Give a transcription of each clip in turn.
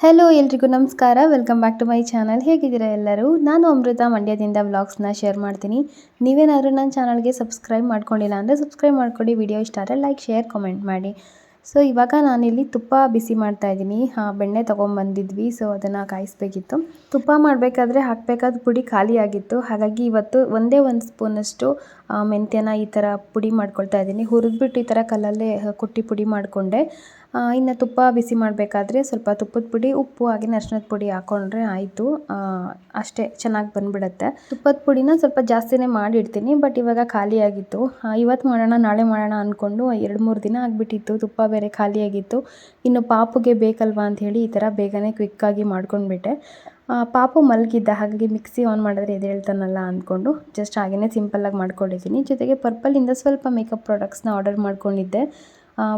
Hello ಎಲ್ರಿಗೂ ನಮಸ್ಕಾರ. Welcome back to my channel ಹೇಗಿದ್ದೀರಾ ಎಲ್ಲರೂ? ನಾನು ಅಮೃತ ಮಂಡ್ಯದಿಂದ ವ್ಲಾಗ್ಸ್ನ ಶೇರ್ ಮಾಡ್ತೀನಿ. ನೀವೇನಾದರೂ ನನ್ನ ಚಾನಲ್ಗೆ ಸಬ್ಸ್ಕ್ರೈಬ್ ಮಾಡ್ಕೊಂಡಿಲ್ಲ ಅಂದರೆ ಸಬ್ಸ್ಕ್ರೈಬ್ ಮಾಡ್ಕೊಳ್ಳಿ ವಿಡಿಯೋ ಇಷ್ಟ ಆದರೆ ಲೈಕ್ ಶೇರ್ ಕಮೆಂಟ್ ಮಾಡಿ. ಸೊ ಇವಾಗ ನಾನಿಲ್ಲಿ ತುಪ್ಪ ಬಿಸಿ ಮಾಡ್ತಾ ಇದ್ದೀನಿ. ಬೆಣ್ಣೆ ತೊಗೊಂಬಂದಿದ್ವಿ ಸೊ ಅದನ್ನು ಕಾಯಿಸ್ಬೇಕಿತ್ತು. ತುಪ್ಪ ಮಾಡಬೇಕಾದ್ರೆ ಹಾಕಬೇಕಾದ ಪುಡಿ ಖಾಲಿಯಾಗಿತ್ತು ಹಾಗಾಗಿ ಇವತ್ತು ಒಂದೇ ಒಂದು ಸ್ಪೂನಷ್ಟು ಮೆಂತ್ಯನ ಈ ಥರ ಪುಡಿ ಮಾಡ್ಕೊಳ್ತಾ ಇದ್ದೀನಿ. ಹುರಿದ್ಬಿಟ್ಟು ಈ ಥರ ಕಲ್ಲಲ್ಲೇ ಕುಟ್ಟಿ ಪುಡಿ ಮಾಡಿಕೊಂಡೆ. ಇನ್ನು ತುಪ್ಪ ಬಿಸಿ ಮಾಡಬೇಕಾದ್ರೆ ಸ್ವಲ್ಪ ತುಪ್ಪದ ಪುಡಿ, ಉಪ್ಪು ಹಾಗೆ ಅರ್ಶಿನದ ಪುಡಿ ಹಾಕ್ಕೊಂಡ್ರೆ ಆಯಿತು. ಅಷ್ಟೇ ಚೆನ್ನಾಗಿ ಬಂದ್ಬಿಡುತ್ತೆ. ತುಪ್ಪದ ಪುಡಿನ ಸ್ವಲ್ಪ ಜಾಸ್ತಿನೇ ಮಾಡಿಡ್ತೀನಿ, ಬಟ್ ಇವಾಗ ಖಾಲಿಯಾಗಿತ್ತು ಇವತ್ತು ಮಾಡೋಣ, ನಾಳೆ ಮಾಡೋಣ ಅಂದ್ಕೊಂಡು ಎರಡು ಮೂರು ದಿನ ಆಗಿಬಿಟ್ಟಿತ್ತು. ತುಪ್ಪ ಬೇರೆ ಖಾಲಿಯಾಗಿತ್ತು ಇನ್ನು ಪಾಪುಗೆ ಬೇಕಲ್ವಾ ಅಂತ ಹೇಳಿ ಈ ಥರ ಬೇಗನೆ ಕ್ವಿಕ್ಕಾಗಿ ಮಾಡ್ಕೊಂಡ್ಬಿಟ್ಟೆ. ಪಾಪು ಮಲಗಿದ್ದ ಹಾಗಾಗಿ ಮಿಕ್ಸಿ ಆನ್ ಮಾಡಿದ್ರೆ ಎದ್ದೇಳ್ತಾನಲ್ಲ ಅಂದ್ಕೊಂಡು ಜಸ್ಟ್ ಹಾಗೆಯೇ ಸಿಂಪಲ್ಲಾಗಿ ಮಾಡ್ಕೊಂಡಿದ್ದೀನಿ. ಜೊತೆಗೆ ಪರ್ಪಲಿಂದ ಸ್ವಲ್ಪ ಮೇಕಪ್ ಪ್ರಾಡಕ್ಟ್ಸ್ನ ಆರ್ಡರ್ ಮಾಡ್ಕೊಂಡಿದ್ದೆ.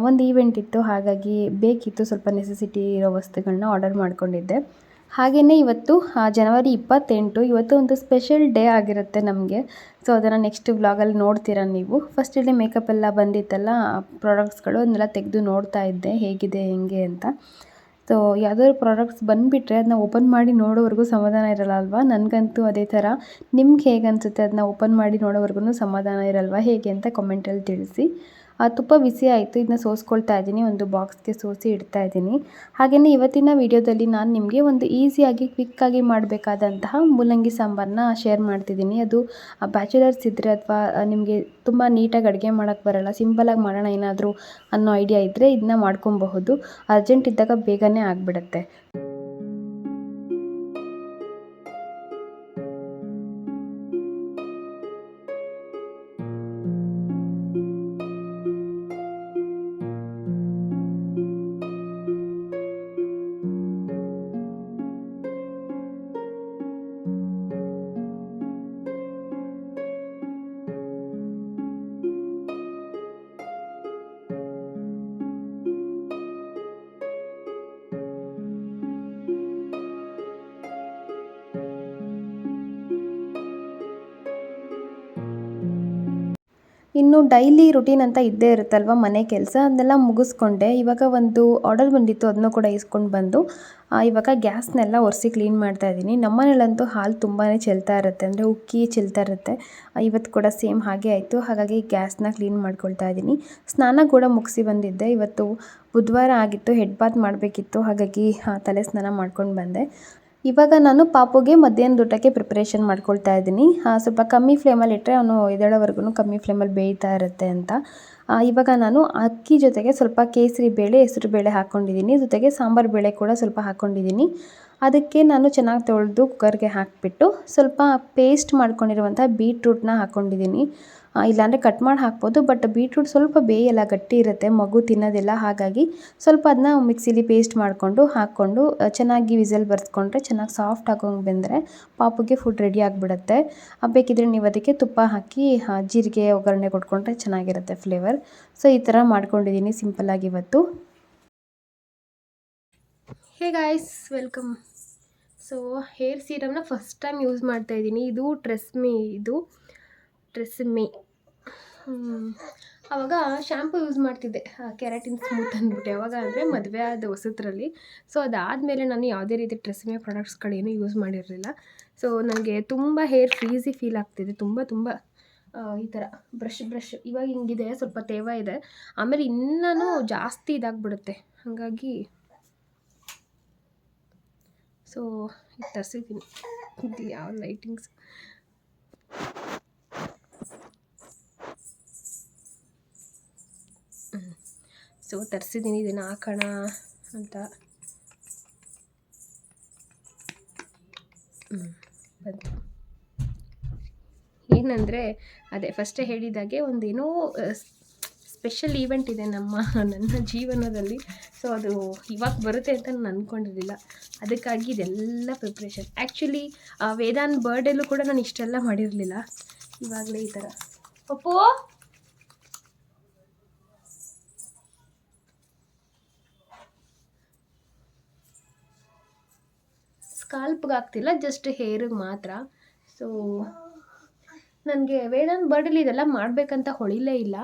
ಒಂದು ಈವೆಂಟ್ ಇತ್ತು, ಹಾಗಾಗಿ ಬೇಕಿತ್ತು ಸ್ವಲ್ಪ ನೆಸೆಸಿಟಿ ಇರೋ ವಸ್ತುಗಳನ್ನ ಆರ್ಡರ್ ಮಾಡಿಕೊಂಡಿದ್ದೆ. ಹಾಗೆಯೇ ಇವತ್ತು ಜನವರಿ ಇಪ್ಪತ್ತೆಂಟು, ಇವತ್ತು ಒಂದು ಸ್ಪೆಷಲ್ ಡೇ ಆಗಿರುತ್ತೆ ನಮಗೆ. ಸೊ ಅದನ್ನು ನೆಕ್ಸ್ಟ್ ವ್ಲಾಗಲ್ಲಿ ನೋಡ್ತೀರ ನೀವು. ಫಸ್ಟ್ ಇಲ್ಲಿ ಮೇಕಪ್ ಎಲ್ಲ ಬಂದಿತ್ತಲ್ಲ ಪ್ರಾಡಕ್ಟ್ಸ್ಗಳು ಅದನ್ನೆಲ್ಲ ತೆಗೆದು ನೋಡ್ತಾ ಇದ್ದೆ, ಹೇಗಿದೆ, ಹೆಂಗೆ ಅಂತ. ಸೊ ಯಾವುದಾದ್ರು ಪ್ರಾಡಕ್ಟ್ಸ್ ಬಂದುಬಿಟ್ರೆ ಅದನ್ನ ಓಪನ್ ಮಾಡಿ ನೋಡೋವರೆಗೂ ಸಮಾಧಾನ ಇರಲ್ಲ ಅಲ್ವಾ? ನನಗಂತೂ ಅದೇ ಥರ. ನಿಮ್ಗೆ ಹೇಗೆ ಅನಿಸುತ್ತೆ ಅದನ್ನ ಓಪನ್ ಮಾಡಿ ನೋಡೋವರೆಗೂ ಸಮಾಧಾನ ಇರಲ್ವಾ? ಹೇಗೆ ಅಂತ ಕಮೆಂಟಲ್ಲಿ ತಿಳಿಸಿ. ಆ ತುಪ್ಪ ಬಿಸಿ ಆಯಿತು ಇದನ್ನ ಸೋಸ್ಕೊಳ್ತಾ ಇದ್ದೀನಿ, ಒಂದು ಬಾಕ್ಸ್ಗೆ ಸೋಸಿ ಇಡ್ತಾ ಇದ್ದೀನಿ. ಹಾಗೆಯೇ ಇವತ್ತಿನ ವಿಡಿಯೋದಲ್ಲಿ ನಾನು ನಿಮಗೆ ಒಂದು ಈಸಿಯಾಗಿ, ಕ್ವಿಕ್ಕಾಗಿ ಮಾಡಬೇಕಾದಂತಹ ಮೂಲಂಗಿ ಸಾಂಬಾರನ್ನ ಶೇರ್ ಮಾಡ್ತಿದ್ದೀನಿ. ಅದು ಬ್ಯಾಚುಲರ್ಸ್ ಇದ್ದರೆ ಅಥವಾ ನಿಮಗೆ ತುಂಬ ನೀಟಾಗಿ ಅಡುಗೆ ಮಾಡೋಕ್ಕೆ ಬರಲ್ಲ ಸಿಂಪಲಾಗಿ ಮಾಡೋಣ ಏನಾದರೂ ಅನ್ನೋ ಐಡಿಯಾ ಇದ್ದರೆ ಇದನ್ನ ಮಾಡ್ಕೊಬಹುದು. ಅರ್ಜೆಂಟ್ ಇದ್ದಾಗ ಬೇಗನೆ ಆಗಿಬಿಡುತ್ತೆ. ಇನ್ನು ಡೈಲಿ ರುಟೀನ್ ಅಂತ ಇದ್ದೇ ಇರುತ್ತಲ್ವ ಮನೆ ಕೆಲಸ? ಅದನ್ನೆಲ್ಲ ಮುಗಿಸ್ಕೊಂಡೆ. ಇವಾಗ ಒಂದು ಆರ್ಡರ್ ಬಂದಿತ್ತು ಅದನ್ನು ಕೂಡ ಇಸ್ಕೊಂಡು ಬಂದು ಇವಾಗ ಗ್ಯಾಸ್ನೆಲ್ಲ ಒರೆಸಿ ಕ್ಲೀನ್ ಮಾಡ್ತಾ ಇದ್ದೀನಿ. ನಮ್ಮನೇಲಂತೂ ಹಾಲು ತುಂಬಾ ಚೆಲ್ತಾ ಇರುತ್ತೆ, ಅಂದರೆ ಉಕ್ಕಿ ಚೆಲ್ತಾ ಇರುತ್ತೆ. ಇವತ್ತು ಕೂಡ ಸೇಮ್ ಹಾಗೆ ಆಯಿತು. ಹಾಗಾಗಿ ಗ್ಯಾಸ್ನ ಕ್ಲೀನ್ ಮಾಡ್ಕೊಳ್ತಾ ಇದ್ದೀನಿ. ಸ್ನಾನ ಕೂಡ ಮುಗಿಸಿ ಬಂದಿದ್ದೆ. ಇವತ್ತು ಬುಧವಾರ ಆಗಿತ್ತು ಹೆಡ್ ಬಾತ್ ಮಾಡಬೇಕಿತ್ತು. ಹಾಗಾಗಿ ತಲೆ ಸ್ನಾನ ಮಾಡ್ಕೊಂಡು ಬಂದೆ. ಇವಾಗ ನಾನು ಪಾಪುಗೆ ಮಧ್ಯಾಹ್ನದ ಊಟಕ್ಕೆ ಪ್ರಿಪ್ರೇಷನ್ ಮಾಡ್ಕೊಳ್ತಾ ಇದ್ದೀನಿ. ಸ್ವಲ್ಪ ಕಮ್ಮಿ ಫ್ಲೇಮಲ್ಲಿ ಇಟ್ಟರೆ ಅವನು ಎದ್ದೇಳೋವರೆಗೂ ಕಮ್ಮಿ ಫ್ಲೇಮಲ್ಲಿ ಬೇಯ್ತಾ ಇರುತ್ತೆ ಅಂತ. ಇವಾಗ ನಾನು ಅಕ್ಕಿ ಜೊತೆಗೆ ಸ್ವಲ್ಪ ಕೇಸರಿ ಬೇಳೆ, ಹೆಸರು ಬೇಳೆ ಹಾಕ್ಕೊಂಡಿದ್ದೀನಿ ಜೊತೆಗೆ ಸಾಂಬಾರು ಬೇಳೆ ಕೂಡ ಸ್ವಲ್ಪ ಹಾಕ್ಕೊಂಡಿದ್ದೀನಿ ಅದಕ್ಕೆ ನಾನು ಚೆನ್ನಾಗಿ ತೊಳೆದು ಕುಕ್ಕರ್ಗೆ ಹಾಕಿಬಿಟ್ಟು ಸ್ವಲ್ಪ ಪೇಸ್ಟ್ ಮಾಡ್ಕೊಂಡಿರುವಂಥ ಬೀಟ್ರೂಟ್ನ ಹಾಕ್ಕೊಂಡಿದ್ದೀನಿ ಇಲ್ಲಾಂದರೆ ಕಟ್ ಮಾಡಿ ಹಾಕ್ಬೋದು ಬಟ್ ಬೀಟ್ರೂಟ್ ಸ್ವಲ್ಪ ಬೇಯಲ್ಲ ಗಟ್ಟಿ ಇರುತ್ತೆ, ಮಗು ತಿನ್ನೋದಿಲ್ಲ, ಹಾಗಾಗಿ ಸ್ವಲ್ಪ ಅದನ್ನ ಮಿಕ್ಸಿಲಿ ಪೇಸ್ಟ್ ಮಾಡಿಕೊಂಡು ಹಾಕ್ಕೊಂಡು ಚೆನ್ನಾಗಿ ವಿಸಲ್ ಬರ್ಸ್ಕೊಂಡ್ರೆ ಚೆನ್ನಾಗಿ ಸಾಫ್ಟ್ ಆಗೋಂಗೆ ಬೆಂದರೆ ಪಾಪುಗೆ ಫುಡ್ ರೆಡಿ ಆಗಿಬಿಡುತ್ತೆ. ಬೇಕಿದ್ರೆ ನೀವು ಅದಕ್ಕೆ ತುಪ್ಪ ಹಾಕಿ ಜೀರಿಗೆ, ಒಗ್ಗರಣೆ ಕೊಟ್ಕೊಂಡ್ರೆ ಚೆನ್ನಾಗಿರುತ್ತೆ ಫ್ಲೇವರ್ ಸೊ ಈ ಥರ ಮಾಡ್ಕೊಂಡಿದ್ದೀನಿ ಸಿಂಪಲ್ಲಾಗಿ ಇವತ್ತು. Hey guys welcome so hair ಸೀರಮ್ನ first time use ಮಾಡ್ತಾ ಇದ್ದೀನಿ ಇದು ಟ್ರೆಸ್ಮಿ ಇದು ಟ್ರೆಸ್ಮಿ ಆವಾಗ ಶ್ಯಾಂಪು ಯೂಸ್ ಮಾಡ್ತಿದ್ದೆ. ಕೆರಾಟಿನ್ ಸ್ಮೂತ್ ಅಂದ್ಬಿಟ್ಟು. ಯಾವಾಗ ಅಂದರೆ ಮದುವೆ ಆದ ಹೊಸತ್ರಲ್ಲಿ ಸೊ ಅದಾದಮೇಲೆ ನಾನು ಯಾವುದೇ ರೀತಿ ಟ್ರೆಸ್ಮೆ ಪ್ರಾಡಕ್ಟ್ಸ್ಗಳೇನು ಯೂಸ್ ಮಾಡಿರಲಿಲ್ಲ. ಸೊ ನನಗೆ ತುಂಬ ಹೇರ್ ಫ್ರೀಸಿ ಫೀಲ್ ಆಗ್ತಿದೆ. ತುಂಬ ತುಂಬ ಈ ಥರ ಬ್ರಷ್ ಬ್ರಷ್ ಇವಾಗ ಹಿಂಗಿದೆ, ಸ್ವಲ್ಪ ತೇವ ಇದೆ. ಆಮೇಲೆ ಇನ್ನೂ ಜಾಸ್ತಿ ಇದಾಗ್ಬಿಡುತ್ತೆ. ಹಾಗಾಗಿ ಸೊ ತರಿಸಿದ್ದೀನಿ ಇದು ಯಾವ ಲೈಟಿಂಗ್ಸ್ ಸೊ ತರಿಸಿದ್ದೀನಿ ಇದನ್ನು ಹಾಕೋಣ ಅಂತ. ಏನಂದರೆ, ಅದೇ ಫಸ್ಟೇ ಹೇಳಿದಾಗೆ ಒಂದೇನೋ ಸ್ಪೆಷಲ್ ಈವೆಂಟ್ ಇದೆ ನಮ್ಮ, ನನ್ನ ಜೀವನದಲ್ಲಿ. ಸೊ ಅದು ಇವಾಗ ಬರುತ್ತೆ ಅಂತ ನಾನು ಅಂದ್ಕೊಂಡಿರಲಿಲ್ಲ ಅದಕ್ಕಾಗಿ ಇದೆಲ್ಲ ಪ್ರಿಪ್ರೇಷನ್ ಆ್ಯಕ್ಚುಲಿ ವೇದಾನ್ ಬರ್ಡೇಲ್ಲೂ ಕೂಡ ನಾನು ಇಷ್ಟೆಲ್ಲ ಮಾಡಿರಲಿಲ್ಲ. ಇವಾಗಲೇ ಈ ಥರ ಪಪ್ಪು! ಸ್ಕಾಲ್ಪ್ಗೆ ಆಗ್ತಿಲ್ಲ ಜಸ್ಟ್ ಹೇರಿಗೆ ಮಾತ್ರ. ಸೊ ನನಗೆ ವೇಡನ್ ಬರ್ಡಲ್ಲಿ ಇದೆಲ್ಲ ಮಾಡಬೇಕಂತ ಹೊಳಿಲೇ ಇಲ್ಲ.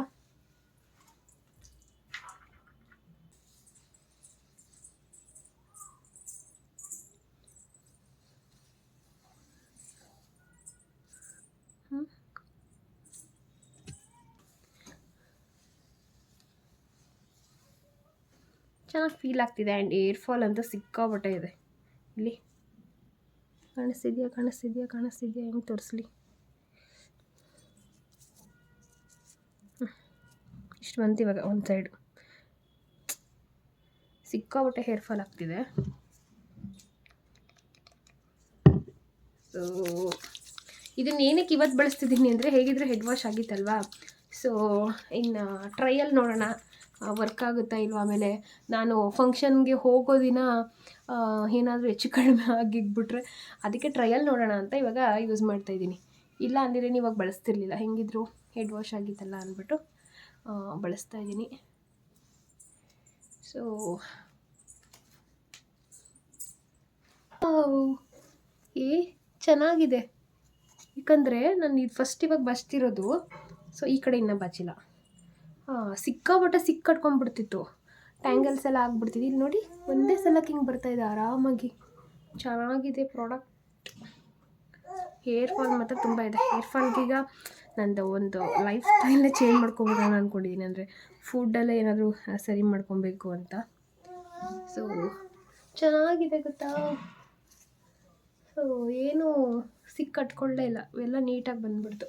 ಚೆನ್ನಾಗಿ ಫೀಲ್ ಆಗ್ತಿದೆ ಆ್ಯಂಡ್ ಏರ್ ಫಾಲ್ ಅಂತ ಸಿಕ್ಕಾಬಟ್ಟೆ ಇದೆ. ಇಲ್ಲಿ. ಕಾಣಿಸ್ತಿದ್ಯಾ ಕಾಣಿಸ್ತಿದ್ಯಾ ಕಾಣಿಸ್ತಿದ್ಯಾ? ಹೆಂಗೆ ತೋರಿಸ್ಲಿ. ಇಷ್ಟು ಬಂತು ಇವಾಗ ಒಂದು ಸೈಡು ಸಿಕ್ಕಾಬಟ್ಟೆ ಹೇರ್ ಫಾಲ್ ಆಗ್ತಿದೆ. ಸೊ ಇದನ್ನ ಏನಕ್ಕೆ ಇವತ್ತು ಬಳಸ್ತಿದ್ದೀನಿ ಅಂದರೆ ಹೇಗಿದ್ರೆ ಹೆಡ್ ವಾಶ್ ಆಗಿತ್ತಲ್ವಾ? ಸೊ ಇನ್ನು ಟ್ರಯಲ್ ನೋಡೋಣ. ವರ್ಕ್ ಆಗುತ್ತಾ ಇಲ್ವಾ ಆಮೇಲೆ ನಾನು ಫಂಕ್ಷನ್ಗೆ ಹೋಗೋ ದಿನ ಏನಾದರೂ ಹೆಚ್ಚು ಕಡಿಮೆ ಆಗಿಬಿಟ್ರೆ ಅದಕ್ಕೆ ಟ್ರಯಲ್ ನೋಡೋಣ ಅಂತ ಇವಾಗ ಯೂಸ್ ಮಾಡ್ತಾಯಿದ್ದೀನಿ ಇಲ್ಲ ಅಂದರೆ ಇವಾಗ ಬಳಸ್ತಿರ್ಲಿಲ್ಲ. ಹೆಂಗಿದ್ರು? ಹೆಡ್ ವಾಶ್ ಆಗಿತ್ತಲ್ಲ ಅಂದ್ಬಿಟ್ಟು ಬಳಸ್ತಾ ಇದ್ದೀನಿ. ಸೊ ಏ, ಚೆನ್ನಾಗಿದೆ. ಯಾಕಂದರೆ ನಾನು ಇದು ಫಸ್ಟ್ ಇವಾಗ ಬಚ್ತಿರೋದು ಸೊ ಈ ಕಡೆ ಇನ್ನೂ ಬಾಚಿಲ್ಲ ಸಿಕ್ಕಾಪಟ್ಟೆ ಸಿಕ್ಕಟ್ಕೊಂಡ್ಬಿಡ್ತಿತ್ತು ಟ್ಯಾಂಗಲ್ಸ್ ಎಲ್ಲ ಆಗ್ಬಿಡ್ತಿದ್ದು ಇಲ್ಲಿ ನೋಡಿ, ಒಂದೇ ಸಲಕ್ಕೆ ಹಿಂಗೆ ಇದೆ, ಆರಾಮಾಗಿ. ಚೆನ್ನಾಗಿದೆ ಪ್ರಾಡಕ್ಟ್ ಹೇರ್ ಫಾಲ್ ಮಾತ್ರ ತುಂಬ ಇದೆ. ಹೇರ್ ಫಾಲ್ಗೀಗ ನಂದು ಒಂದು ಲೈಫ್ ಸ್ಟೈಲ್ ಚೇಂಜ್ ಮಾಡ್ಕೊಬಿಡೋಣ ಅಂದ್ಕೊಂಡಿದ್ದೀನಿ ಅಂದರೆ ಫುಡ್ಡೆಲ್ಲ ಏನಾದರೂ ಸರಿ ಮಾಡ್ಕೊಬೇಕು ಅಂತ. ಸೊ ಚೆನ್ನಾಗಿದೆ ಗೊತ್ತಾ? ಸೊ ಏನು ಸಿಕ್ಕಟ್ಕೊಳ್ಳೇ ಇಲ್ಲ. ಇವೆಲ್ಲ ನೀಟಾಗಿ ಬಂದ್ಬಿಡ್ತು.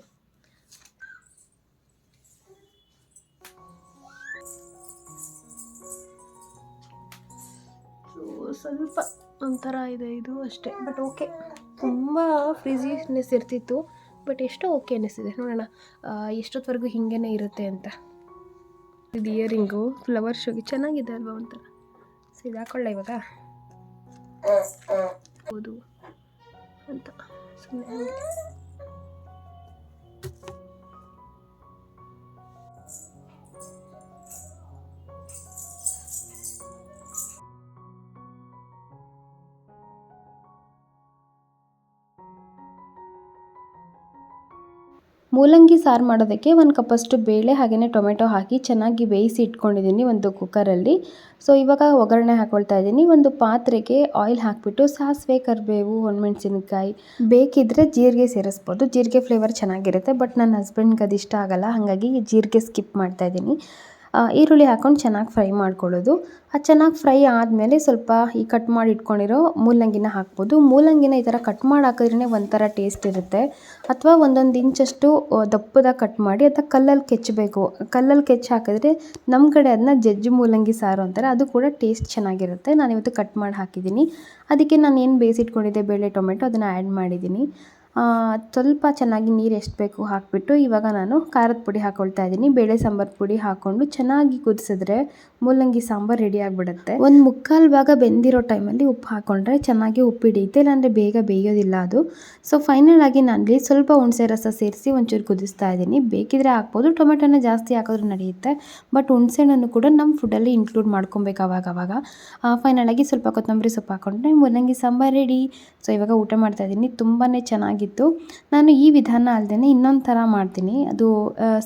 ಸ್ವಲ್ಪ ಒಂಥರ ಇದೆ ಇದು ಅಷ್ಟೇ. ಬಟ್ ಓಕೆ ತುಂಬ ಫ್ರಿಜಿನೆಸ್ ಇರ್ತಿತ್ತು. ಬಟ್ ಎಷ್ಟೋ ಓಕೆ ಅನ್ನಿಸ್ತಿದೆ. ನೋಡೋಣ. ಎಷ್ಟೊತ್ತವರೆಗೂ ಹಿಂಗೇ ಇರುತ್ತೆ ಅಂತ. ಇದು ಇಯರಿಂಗು ಫ್ಲವರ್ ಶೋಗೆ ಚೆನ್ನಾಗಿದೆ ಅಲ್ವಾ ಒಂಥರ. ಸೊ ಇದು ಹಾಕೊಳ್ಳ ಇವಾಗ. ಹೌದು. ಅಂತ. ಸುಮ್ಮನೆ ಮೂಲಂಗಿ ಸಾರು ಮಾಡೋದಕ್ಕೆ ಒಂದು ಕಪ್ಪಷ್ಟು ಬೇಳೆ ಹಾಗೆಯೇ ಟೊಮೆಟೊ ಹಾಕಿ ಚೆನ್ನಾಗಿ ಬೇಯಿಸಿ ಇಟ್ಕೊಂಡಿದ್ದೀನಿ ಒಂದು ಕುಕ್ಕರಲ್ಲಿ ಸೊ ಇವಾಗ ಒಗ್ಗರಣೆ ಹಾಕ್ಕೊಳ್ತಾ ಇದ್ದೀನಿ. ಒಂದು ಪಾತ್ರೆಗೆ ಆಯಿಲ್ ಹಾಕಿಬಿಟ್ಟು ಸಾಸಿವೆ, ಕರಿಬೇವು, ಒಣಮೆಣಸಿನಕಾಯಿ ಬೇಕಿದ್ದರೆ ಜೀರಿಗೆ ಸೇರಿಸ್ಬೋದು. ಜೀರಿಗೆ ಫ್ಲೇವರ್ ಚೆನ್ನಾಗಿರುತ್ತೆ ಬಟ್ ನನ್ನ ಹಸ್ಬೆಂಡ್ಗೆ ಅದು ಇಷ್ಟ ಆಗಲ್ಲ, ಹಾಗಾಗಿ ಜೀರಿಗೆ ಸ್ಕಿಪ್ ಮಾಡ್ತಾ ಇದ್ದೀನಿ. ಈರುಳ್ಳಿ ಹಾಕ್ಕೊಂಡು ಚೆನ್ನಾಗಿ ಫ್ರೈ ಮಾಡ್ಕೊಳ್ಳೋದು. ಅದು ಚೆನ್ನಾಗಿ ಫ್ರೈ ಆದಮೇಲೆ ಸ್ವಲ್ಪ ಈ ಕಟ್ ಮಾಡಿ ಇಟ್ಕೊಂಡಿರೋ ಮೂಲಂಗಿನ ಹಾಕ್ಬೋದು. ಮೂಲಂಗಿನ ಈ ಥರ ಕಟ್ ಮಾಡಿ ಹಾಕಿದ್ರೇ ಒಂಥರ ಟೇಸ್ಟ್ ಇರುತ್ತೆ. ಅಥವಾ ಒಂದೊಂದು ಇಂಚಷ್ಟು ದಪ್ಪದ ಕಟ್ ಮಾಡಿ ಅಥವಾ ಕಲ್ಲಲ್ಲಿ ಕೆಚ್ಚಬೇಕು. ಕಲ್ಲಲ್ಲಿ ಕೆಚ್ಚಿ ಹಾಕಿದ್ರೆ ನಮ್ಮ ಕಡೆ ಅದನ್ನ ಜಜ್ಜಿ ಮೂಲಂಗಿ ಸಾರು ಅಂತಾರೆ. ಅದು ಕೂಡ ಟೇಸ್ಟ್ ಚೆನ್ನಾಗಿರುತ್ತೆ. ನಾನು ಇವತ್ತು ಕಟ್ ಮಾಡಿ ಹಾಕಿದ್ದೀನಿ. ಅದಕ್ಕೆ ನಾನು ಏನು ಬೇಯಿಸಿಟ್ಕೊಂಡಿದ್ದೆ, ಬೇಳೆ ಟೊಮೆಟೊ, ಅದನ್ನು ಆ್ಯಡ್ ಮಾಡಿದ್ದೀನಿ. ಸ್ವಲ್ಪ ಚೆನ್ನಾಗಿ ನೀರು ಎಷ್ಟು ಬೇಕು ಹಾಕಿಬಿಟ್ಟು ಇವಾಗ ನಾನು ಖಾರದ ಪುಡಿ ಹಾಕ್ಕೊಳ್ತಾ ಇದ್ದೀನಿ ಬೇಳೆ ಸಾಂಬಾರು ಪುಡಿ ಹಾಕ್ಕೊಂಡು ಚೆನ್ನಾಗಿ ಕುದಿಸಿದ್ರೆ ಮೂಲಂಗಿ ಸಾಂಬಾರು ರೆಡಿ ಆಗಿಬಿಡುತ್ತೆ. ಒಂದು ಮುಕ್ಕಾಲು ಭಾಗ ಬೆಂದಿರೋ ಟೈಮಲ್ಲಿ ಉಪ್ಪು ಹಾಕ್ಕೊಂಡ್ರೆ ಚೆನ್ನಾಗಿ ಉಪ್ಪು ಹಿಡಿಯುತ್ತೆ ಇಲ್ಲಾಂದರೆ ಬೇಗ ಬೇಯೋದಿಲ್ಲ ಅದು. ಸೊ ಫೈನಲ್ ಆಗಿ ಇಲ್ಲಿ ಸ್ವಲ್ಪ ಹುಣಸೆ ರಸ ಸೇರಿಸಿ ಒಂಚೂರು ಕುದಿಸ್ತಾ ಇದ್ದೀನಿ ಬೇಕಿದ್ರೆ ಹಾಕ್ಬೋದು, ಟೊಮೆಟೊನ ಜಾಸ್ತಿ ಹಾಕಿದ್ರೂ ನಡೆಯುತ್ತೆ. ಬಟ್ ಹುಣಸೆಹಣ್ಣನ್ನು ಕೂಡ ನಮ್ಮ ಫುಡ್ಡಲ್ಲಿ ಇನ್ಕ್ಲೂಡ್ ಮಾಡ್ಕೊಬೇಕು ಅವಾಗ ಅವಾಗ. ಫೈನಲ್ ಆಗಿ ಸ್ವಲ್ಪ ಕೊತ್ತಂಬರಿ ಸೊಪ್ಪು ಹಾಕ್ಕೊಂಡ್ರೆ ಮೂಲಂಗಿ ಸಾಂಬಾರು ರೆಡಿ ಸೊ ಇವಾಗ ಊಟ ಮಾಡ್ತಾ ಇದ್ದೀನಿ ತುಂಬಾ ಚೆನ್ನಾಗಿತ್ತು ನಾನು ಈ ವಿಧಾನ ಅಲ್ಲದೆ ಇನ್ನೊಂದು ಥರ ಮಾಡ್ತೀನಿ. ಅದು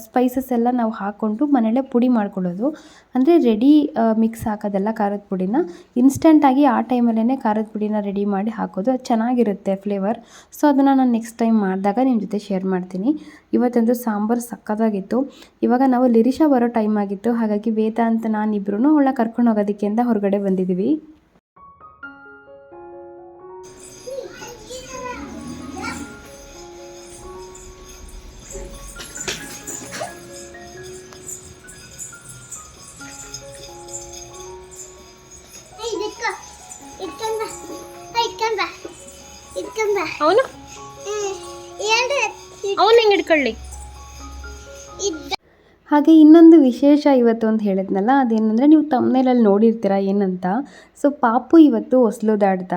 ಸ್ಪೈಸಸ್ ಎಲ್ಲ ನಾವು ಹಾಕ್ಕೊಂಡು ಮನೆಯಲ್ಲೇ ಪುಡಿ ಮಾಡ್ಕೊಳ್ಳೋದು. ಅಂದರೆ ರೆಡಿ ಮಿಕ್ಸ್ ಹಾಕೋದಲ್ಲ ಖಾರದ ಪುಡಿನ. ಇನ್ಸ್ಟೆಂಟಾಗಿ ಆ ಟೈಮಲ್ಲೇ ಖಾರದ ಪುಡಿನ ರೆಡಿ ಮಾಡಿ ಹಾಕೋದು. ಅದು ಚೆನ್ನಾಗಿರುತ್ತೆ ಫ್ಲೇವರ್ ಸೊ ಅದನ್ನು ನಾನು ನೆಕ್ಸ್ಟ್ ಟೈಮ್ ಮಾಡಿದಾಗ ನಿಮ್ಮ ಜೊತೆ ಶೇರ್ ಮಾಡ್ತೀನಿ. ಇವತ್ತೊಂದು ಸಾಂಬಾರು ಸಕ್ಕತ್ತಾಗಿತ್ತು. ಇವಾಗ ನಾವು ಲಿರಿಷಾ ಬರೋ ಟೈಮ್ ಆಗಿತ್ತು. ಹಾಗಾಗಿ ವೇದಾಂತ ನಾನಿಬ್ರು ಅವಳ ಕರ್ಕೊಂಡು ಹೋಗೋದಕ್ಕೆ ಅಂತ ಹೊರಗಡೆ ಬಂದಿದ್ದೀವಿ ಅವನು? ಅವನು ಹೆಂಗೆ ಹಿಡ್ಕೊಳ್ಳಿ? ಹಾಗೆ ಇನ್ನೊಂದು ವಿಶೇಷ ಇವತ್ತು ಅಂತ ಹೇಳಿದ್ನಲ್ಲ, ಅದೇನಂದರೆ ನೀವು ತಮ್ಮನೇಲಲ್ಲಿ ನೋಡಿರ್ತೀರ ಏನಂತ. ಸೊ ಪಾಪು ಇವತ್ತು ಹೊಸ್ಲುದಾಡ್ದ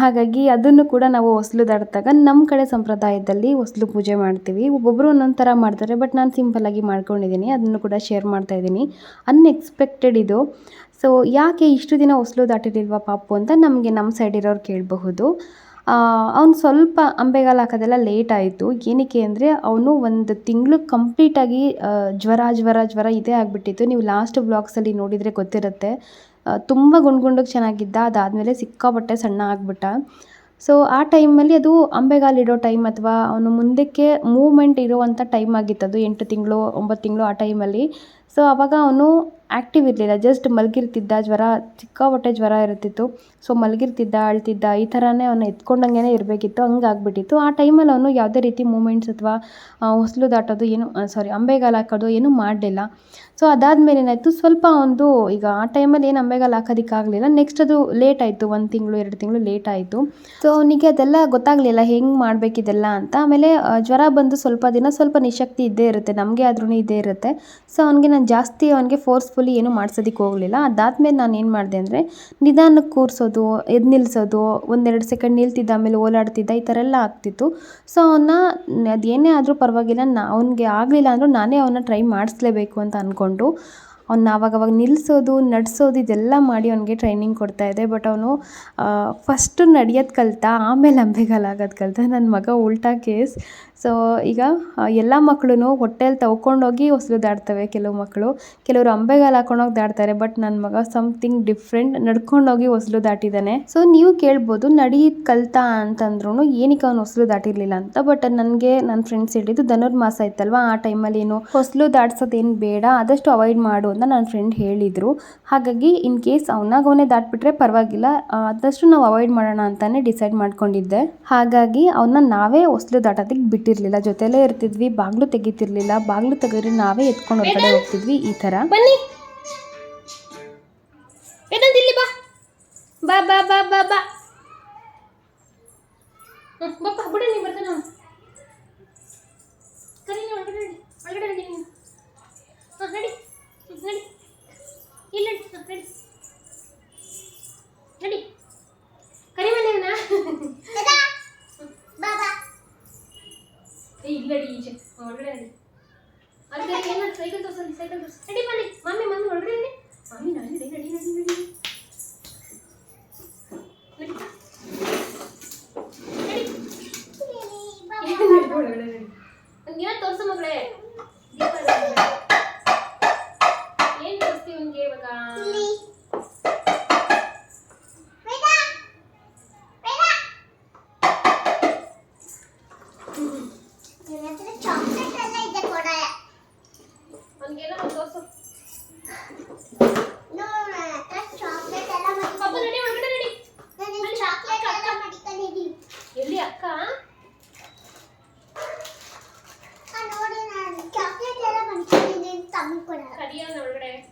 ಹಾಗಾಗಿ ಅದನ್ನು ಕೂಡ ನಾವು ಹೊಸ್ಲು ದಾಡ್ದಾಗ ನಮ್ಮ ಕಡೆ ಸಂಪ್ರದಾಯದಲ್ಲಿ ಹೊಸ್ಲು ಪೂಜೆ ಮಾಡ್ತೀವಿ. ಒಬ್ಬೊಬ್ಬರು ಒಂದೊಂದು ಥರ ಮಾಡ್ತಾರೆ ಬಟ್ ನಾನು ಸಿಂಪಲ್ಲಾಗಿ ಮಾಡ್ಕೊಂಡಿದ್ದೀನಿ ಅದನ್ನು ಕೂಡ ಶೇರ್ ಮಾಡ್ತಾ ಇದ್ದೀನಿ ಅನ್ಎಕ್ಸ್ಪೆಕ್ಟೆಡ್ ಇದು. ಸೊ ಯಾಕೆ ಇಷ್ಟು ದಿನ ಹೊಸ್ಲು ದಾಟಿರಲಿಲ್ವಾ ಪಾಪು ಅಂತ ನಮಗೆ ನಮ್ಮ ಸೈಡ್ ಇರೋರು ಕೇಳಬಹುದು. ಅವ್ನು ಸ್ವಲ್ಪ ಅಂಬೆಗಾಲು ಹಾಕೋದೆಲ್ಲ ಲೇಟ್ ಆಯಿತು. ಏನಕ್ಕೆ ಅಂದರೆ ಅವನು ಒಂದು ತಿಂಗಳು ಕಂಪ್ಲೀಟಾಗಿ ಜ್ವರ ಜ್ವರ ಜ್ವರ ಇದೇ ಆಗಿಬಿಟ್ಟಿತ್ತು. ನೀವು ಲಾಸ್ಟ್ ಬ್ಲಾಗ್ಸಲ್ಲಿ ನೋಡಿದರೆ ಗೊತ್ತಿರುತ್ತೆ. ತುಂಬ ಗುಂಡ್ಗುಂಡಕ್ಕೆ ಗುಂಡಿಗೆ ಚೆನ್ನಾಗಿದ್ದ. ಅದಾದಮೇಲೆ ಸಿಕ್ಕಾಪಟ್ಟೆ ಸಣ್ಣ ಆಗಿಬಿಟ್ಟ. ಸೊ ಆ ಟೈಮಲ್ಲಿ ಅದು ಅಂಬೆಗಾಲಿಡೋ ಟೈಮ್ ಅಥವಾ ಅವನು ಮುಂದಕ್ಕೆ ಮೂವ್ಮೆಂಟ್ ಇರುವಂಥ ಟೈಮ್ ಆಗಿತ್ತು. ಅದು ಎಂಟು ತಿಂಗಳು, ಒಂಬತ್ತು ತಿಂಗಳು ಆ ಟೈಮಲ್ಲಿ ಸೊ ಆವಾಗ ಅವನು ಆ್ಯಕ್ಟಿವ್ ಇರಲಿಲ್ಲ. ಜಸ್ಟ್ ಮಲಗಿರ್ತಿದ್ದ ಜ್ವರ ಸಿಕ್ಕಾಪಟ್ಟೆ ಜ್ವರ ಇರ್ತಿತ್ತು ಸೊ ಮಲಗಿರ್ತಿದ್ದ, ಅಳ್ತಿದ್ದ, ಈ ಥರನೇ ಅವನು ಎತ್ಕೊಂಡಂಗೆ ಇರಬೇಕಿತ್ತು. ಹಂಗೆ ಆಗಿಬಿಟ್ಟಿತ್ತು. ಆ ಟೈಮಲ್ಲಿ ಅವನು ಯಾವುದೇ ರೀತಿ ಮೂಮೆಂಟ್ಸ್ ಅಥವಾ ಹೊಸಲು ದಾಟೋದು ಏನು ಸಾರಿ ಅಂಬೆಗಾಲು ಹಾಕೋದು ಏನೂ ಮಾಡಲಿಲ್ಲ. ಸೊ ಅದಾದಮೇಲೆ ಏನಾಯಿತು? ಸ್ವಲ್ಪ ಒಂದು, ಈಗ ಆ ಟೈಮಲ್ಲಿ ಏನು ಅಂಬೆಗಾಲು ಹಾಕೋದಕ್ಕಾಗಲಿಲ್ಲ ನೆಕ್ಸ್ಟ್ ಅದು ಲೇಟ್ ಆಯಿತು. ಒಂದು ತಿಂಗಳು, ಎರಡು ತಿಂಗಳು ಲೇಟ್ ಆಯಿತು. ಸೊ ಅವನಿಗೆ ಅದೆಲ್ಲ ಗೊತ್ತಾಗಲಿಲ್ಲ. ಹೆಂಗೆ ಮಾಡಬೇಕಿದೆಲ್ಲ ಅಂತ. ಆಮೇಲೆ ಜ್ವರ ಬಂದು ಸ್ವಲ್ಪ ದಿನ ಸ್ವಲ್ಪ ನಿಶಕ್ತಿ ಇದ್ದೇ ಇರುತ್ತೆ. ನಮಗೆ ಆದ್ರೂ ಇದ್ದೇ ಇರುತ್ತೆ. ಸೊ ಅವನಿಗೆ ನಾನು ಜಾಸ್ತಿ ಅವನಿಗೆ ಫೋರ್ಸ್ಫುಲಿ ಏನು ಮಾಡ್ಸೋದಕ್ಕೆ ಹೋಗಲಿಲ್ಲ. ಅದಾದಮೇಲೆ ನಾನು ಏನು ಮಾಡಿದೆ ಅಂದರೆ ನಿಧಾನಕ್ಕೆ ಕೂರಿಸೋದು ಎದ್ದು ನಿಲ್ಲಿಸೋದು ಒಂದೆರಡು ಸೆಕೆಂಡ್ ನಿಲ್ತಿದ್ದ ಆಮೇಲೆ ಓಲಾಡ್ತಿದ್ದ, ಈ ಥರ ಎಲ್ಲ ಆಗ್ತಿತ್ತು. ಸೊ ಅವನ್ನ ಅದೇನೇ ಆದರೂ ಪರವಾಗಿಲ್ಲ, ನಾ, ಅವನಿಗೆ ಆಗಲಿಲ್ಲ ಅಂದರೂ ನಾನೇ ಅವನ್ನ ಟ್ರೈ ಮಾಡಿಸ್ಲೇಬೇಕು ಅಂತ ಅಂದ್ಕೊಂಡು ಅವ್ನ ಆವಾಗವಾಗ ನಿಲ್ಲಿಸೋದು ನಡೆಸೋದು ಇದೆಲ್ಲ ಮಾಡಿ ಅವನಿಗೆ ಟ್ರೈನಿಂಗ್ ಕೊಡ್ತಾಯಿದ್ದೆ ಬಟ್ ಅವನು ಫಸ್ಟು ನಡೆಯೋದು ಕಲಿತ, ಆಮೇಲೆ ಅಂಬೆಗಾಲಾಗೋದು ಕಲಿತ ನನ್ನ ಮಗ ಉಲ್ಟಾ ಕೇಸ್ ಸೊ ಈಗ ಎಲ್ಲ ಮಕ್ಕಳೂ ಹೊಟ್ಟೆಲಿ ಹೋಗಿ ಹೊಸಲು ದಾಟ್ತವೆ ಕೆಲವು ಮಕ್ಕಳು ಕೆಲವರು ಅಂಬೆಗಾಲು ಹಾಕೊಂಡೋಗಿ ದಾಡ್ತಾರೆ ಬಟ್ ನನ್ನ ಮಗ ಸಮಥಿಂಗ್ ಡಿಫ್ರೆಂಟ್ ನಡ್ಕೊಂಡೋಗಿ ಹೊಸ್ಲು ದಾಟಿದ್ದಾನೆ ಸೊ ನೀವು ಕೇಳ್ಬೋದು, ನಡಿ ಕಲ್ತ ಅಂತಂದ್ರೂ ಏನಕ್ಕೆ ಅವ್ನು ಹೊಸಲು ದಾಟಿರಲಿಲ್ಲ ಅಂತ ಬಟ್ ನನಗೆ ನನ್ನ ಫ್ರೆಂಡ್ಸ್ ಹೇಳಿದ್ದು ಧನುರ್ಮಾಸ ಇತ್ತಲ್ವ, ಆ ಟೈಮಲ್ಲಿ ಏನು ಹೊಸಲು ದಾಟ್ಸೋದೇನು ಬೇಡ, ಆದಷ್ಟು ಅವಾಯ್ಡ್ ಮಾಡು ಅಂತ ನನ್ನ ಫ್ರೆಂಡ್ ಹೇಳಿದರು. ಹಾಗಾಗಿ ಇನ್ ಕೇಸ್ ಅವನಾಗ ಅವನೇ ದಾಟ್ಬಿಟ್ರೆ ಪರವಾಗಿಲ್ಲ, ಆದಷ್ಟು ನಾವು ಅವಾಯ್ಡ್ ಮಾಡೋಣ ಅಂತಲೇ ಡಿಸೈಡ್ ಮಾಡ್ಕೊಂಡಿದ್ದೆ. ಹಾಗಾಗಿ ಅವನ್ನ ನಾವೇ ಹೊಸ್ಲು ದಾಟೋದಕ್ಕೆ ಬಿಟ್ಟಿರಲಿಲ್ಲ ಜೊತೆಲೇ ಇರ್ತಿದ್ವಿ. ಬಾಗ್ಲು ತೆಗಿತಿರ್ಲಿಲ್ಲ. ಬಾಗ್ಲು ತೆಗೆದ್ರೆ ನಾವೇ ಎತ್ಕೊಂಡು ಹೊರಗಡೆ ಹೋಗ್ತಿದ್ವಿ. ಈ ಥರ. ಬನ್ನಿ. ಇಲ್ಲಿ ಬಾ. ಬಾ ಬಾ ಬಾ ಬಾ ಬಾ. ಬಾಪ್ಪ ಬಿಡು, ನೀನು ಬರ್ತಾನೆ. ಕರಿ ನೀನು ಒಳಗಡೆ ಒಳಗಡೆ ನೀನು.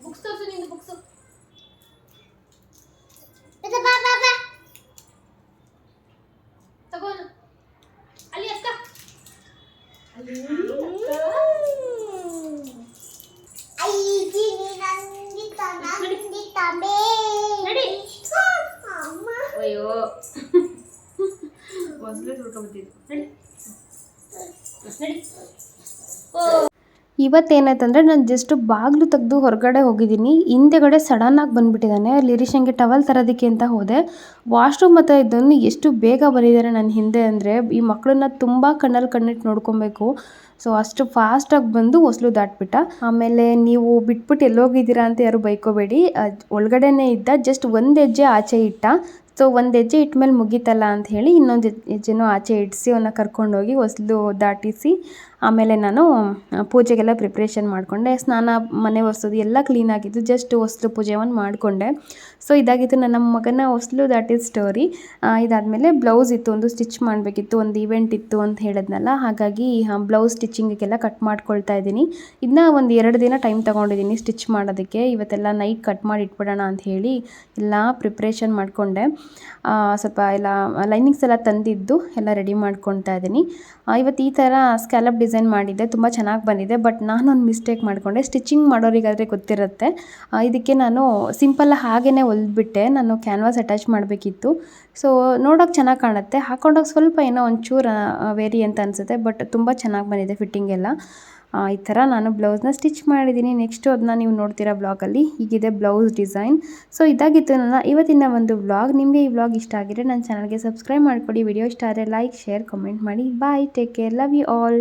ಬುಕ್ಸ್ ತೋರ್ಸು ನಿಂದು ಬುಕ್ಸು ಇವತ್ತೇನಾಯ್ತಂದರೆ ನಾನು ಜಸ್ಟ್ ಬಾಗಿಲು ತೆಗೆದು ಹೊರಗಡೆ ಹೋಗಿದ್ದೀನಿ. ಹಿಂದೆಗಡೆ ಸಡನ್ನಾಗಿ ಬಂದುಬಿಟ್ಟಿದ್ದಾನೆ. ಲಿರಿಶನ್ಗೆ ಟವಲ್ ತರೋದಕ್ಕೆ ಅಂತ ಹೋದೆ. ವಾಶ್ರೂಮ್ ಹತ್ರ ಇದ್ದವನು ಎಷ್ಟು ಬೇಗ ಬಂದಿದ್ದಾರೆ ನನ್ನ ಹಿಂದೆ ಅಂದರೆ, ಈ ಮಕ್ಕಳನ್ನ ತುಂಬ ಕಣ್ಣಲ್ಲಿ ಕಣ್ಣಿಟ್ಟು ನೋಡ್ಕೊಬೇಕು. ಸೊ ಅಷ್ಟು ಫಾಸ್ಟಾಗಿ ಬಂದು ಹೊಸಲು ದಾಟ್ಬಿಟ್ಟ. ಆಮೇಲೆ ನೀವು ಬಿಟ್ಬಿಟ್ಟು ಎಲ್ಲೋಗಿದ್ದೀರಾ ಅಂತ ಯಾರು ಬೈಕೋಬೇಡಿ. ಒಳಗಡೆನೇ ಇದ್ದ ಜಸ್ಟ್ ಒಂದು ಹೆಜ್ಜೆ ಆಚೆ ಇಟ್ಟ. ಸೊ ಒಂದು ಹೆಜ್ಜೆ ಇಟ್ಟ ಮೇಲೆ ಮುಗೀತಲ್ಲ ಅಂತ ಹೇಳಿ ಇನ್ನೊಂದು ಹೆಜ್ಜೆನೂ ಆಚೆ ಇಡಿಸಿ ಅವನ್ನ ಕರ್ಕೊಂಡೋಗಿ ಹೊಸಲು ದಾಟಿಸಿ ಆಮೇಲೆ ನಾನು ಪೂಜೆಗೆಲ್ಲ ಪ್ರಿಪ್ರೇಷನ್ ಮಾಡಿಕೊಂಡೆ. ಸ್ನಾನ, ಮನೆ ಒರೆಸೋದು ಎಲ್ಲ ಕ್ಲೀನಾಗಿತ್ತು ಜಸ್ಟ್ ಹೊಸ್ಲು ಪೂಜೆ ಒಂದು ಮಾಡಿಕೊಂಡೆ. ಸೊ ಇದಾಗಿತ್ತು ನನ್ನ ಮಗನ ಹೊಸ್ಲು ದ್ಯಾಟ್ ಈಸ್ ಸ್ಟೋರಿ ಇದಾದಮೇಲೆ ಬ್ಲೌಸ್ ಇತ್ತು, ಒಂದು ಸ್ಟಿಚ್ ಮಾಡಬೇಕಿತ್ತು, ಒಂದು ಇವೆಂಟ್ ಇತ್ತು ಅಂತ ಹೇಳಿದ್ನಲ್ಲ, ಹಾಗಾಗಿ ಬ್ಲೌಸ್ ಸ್ಟಿಚಿಂಗಿಗೆಲ್ಲ ಕಟ್ ಮಾಡ್ಕೊಳ್ತಾ ಇದ್ದೀನಿ. ಇದನ್ನ ಒಂದು ಎರಡು ದಿನ ಟೈಮ್ ತೊಗೊಂಡಿದ್ದೀನಿ ಸ್ಟಿಚ್ ಮಾಡೋದಕ್ಕೆ. ಇವತ್ತೆಲ್ಲ ನೈಟ್ ಕಟ್ ಮಾಡಿ ಇಟ್ಬಿಡೋಣ ಅಂತ ಹೇಳಿ ಎಲ್ಲ ಪ್ರಿಪ್ರೇಷನ್ ಮಾಡಿಕೊಂಡೆ. ಸ್ವಲ್ಪ ಎಲ್ಲ ಲೈನಿಂಗ್ಸ್ ಎಲ್ಲ ತಂದಿದ್ದು ಎಲ್ಲ ರೆಡಿ ಮಾಡ್ಕೊತಾ ಇದ್ದೀನಿ. ಇವತ್ತು ಈ ಥರ ಸ್ಕ್ಯಾಲಪ್ ಡಿಸೈನ್ ಮಾಡಿದ್ದೆ, ತುಂಬ ಚೆನ್ನಾಗಿ ಬಂದಿದೆ ಬಟ್ ನಾನೊಂದು ಮಿಸ್ಟೇಕ್ ಮಾಡಿಕೊಂಡೆ. ಸ್ಟಿಚಿಂಗ್ ಮಾಡೋರಿಗಾದರೆ ಗೊತ್ತಿರುತ್ತೆ. ಇದಕ್ಕೆ ನಾನು ಸಿಂಪಲ್ ಹಾಗೇ ಹೊಲ್ದ್ಬಿಟ್ಟೆ. ನಾನು ಕ್ಯಾನ್ವಾಸ್ ಅಟ್ಯಾಚ್ ಮಾಡಬೇಕಿತ್ತು. ಸೊ ನೋಡೋಕೆ ಚೆನ್ನಾಗಿ ಕಾಣುತ್ತೆ. ಹಾಕೊಂಡಾಗ ಸ್ವಲ್ಪ ಏನೋ ಒಂಚೂರು ವೇರಿ ಅಂತ ಅನಿಸುತ್ತೆ ಬಟ್ ತುಂಬ ಚೆನ್ನಾಗಿ ಬಂದಿದೆ ಫಿಟ್ಟಿಂಗ್ ಎಲ್ಲ. ಈ ಥರ ನಾನು ಬ್ಲೌಸ್ನ ಸ್ಟಿಚ್ ಮಾಡಿದ್ದೀನಿ. ನೆಕ್ಸ್ಟು ಅದನ್ನ ನೀವು ನೋಡ್ತೀರಾ ಬ್ಲಾಗಲ್ಲಿ ಹೀಗಿದೆ ಬ್ಲೌಸ್ ಡಿಸೈನ್ ಸೊ ಇದಾಗಿತ್ತು ನನ್ನ ಇವತ್ತಿನ ಒಂದು ವ್ಲಾಗ್ ನಿಮಗೆ ಈ ವ್ಲಾಗ್ ಇಷ್ಟ ಆಗಿದ್ರೆ ನನ್ನ ಚಾನಲ್ಗೆ ಸಬ್ಸ್ಕ್ರೈಬ್ ಮಾಡಿಕೊಡಿ. ವಿಡಿಯೋ ಇಷ್ಟ ಆದರೆ ಲೈಕ್ ಶೇರ್ ಕಮೆಂಟ್ ಮಾಡಿ. Bye take care love you all